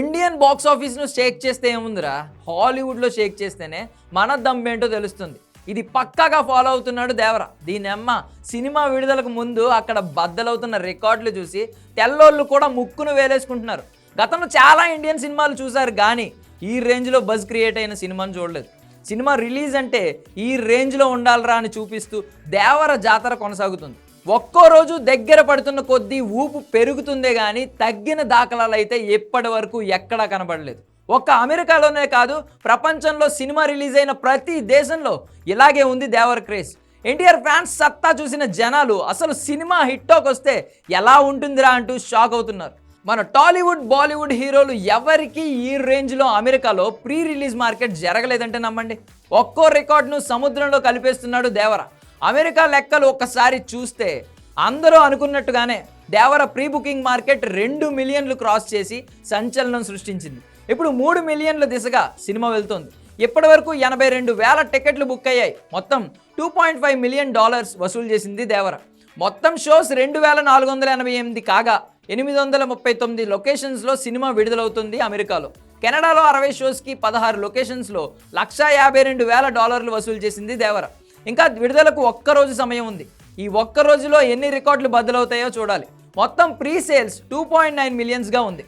Indian box ఆఫీస్ను Sheikh చేస్తే ఏముందిరా? హాలీవుడ్లో షేక్ చేస్తేనే మన దమ్మేంటో తెలుస్తుంది. ఇది పక్కాగా ఫాలో అవుతున్నాడు దేవర. దీని అమ్మ సినిమా విడుదలకు ముందు అక్కడ బద్దలవుతున్న రికార్డులు చూసి తెల్లోళ్ళు కూడా ముక్కును వేలేసుకుంటున్నారు. గతంలో చాలా ఇండియన్ సినిమాలు చూశారు కానీ ఈ రేంజ్లో బజ్ క్రియేట్ అయిన సినిమాను చూడలేదు. సినిమా రిలీజ్ అంటే ఈ రేంజ్లో ఉండాలరా అని చూపిస్తూ దేవర జాతర కొనసాగుతుంది. ఒక్కో రోజు దగ్గర పడుతున్న కొద్దీ ఊపు పెరుగుతుందే కానీ తగ్గిన దాఖలాలు అయితే ఎప్పటి వరకు ఎక్కడా కనబడలేదు. ఒక్క అమెరికాలోనే కాదు ప్రపంచంలో సినిమా రిలీజ్ అయిన ప్రతి దేశంలో ఇలాగే ఉంది దేవర్ క్రేజ్. ఎన్టీఆర్ ఫ్యాన్స్ సత్తా చూసిన జనాలు అసలు సినిమా హిట్టోకి వస్తే ఎలా ఉంటుందిరా అంటూ షాక్ అవుతున్నారు. మన టాలీవుడ్ బాలీవుడ్ హీరోలు ఎవరికి ఈ రేంజ్లో అమెరికాలో ప్రీ రిలీజ్ మార్కెట్ జరగలేదంటే నమ్మండి. ఒక్కో రికార్డును సముద్రంలో కలిపేస్తున్నాడు దేవర. అమెరికా లెక్కలు ఒక్కసారి చూస్తే అందరూ అనుకున్నట్టుగానే దేవర ప్రీ బుకింగ్ మార్కెట్ రెండు మిలియన్లు క్రాస్ చేసి సంచలనం సృష్టించింది. ఇప్పుడు మూడు మిలియన్ల దిశగా సినిమా వెళ్తోంది. ఇప్పటి వరకు ఎనభై రెండు వేల టికెట్లు బుక్ అయ్యాయి. మొత్తం two point five million dollars వసూలు చేసింది దేవర. మొత్తం షోస్ రెండు వేల నాలుగు వందల ఎనభై ఎనిమిది కాగా ఎనిమిది వందల ముప్పై తొమ్మిది లొకేషన్స్లో సినిమా విడుదలవుతుంది అమెరికాలో. కెనడాలో అరవై షోస్కి పదహారు లొకేషన్స్లో లక్షా యాభై రెండు వేల డాలర్లు వసూలు చేసింది దేవర. ఇంకా విడుదలకు ఒక్క రోజు సమయం ఉంది. ఈ ఒక్క రోజులో ఎన్ని రికార్డులు బద్దలవుతాయో చూడాలి. మొత్తం pre sales two point nine మిలియన్స్గా ఉంది.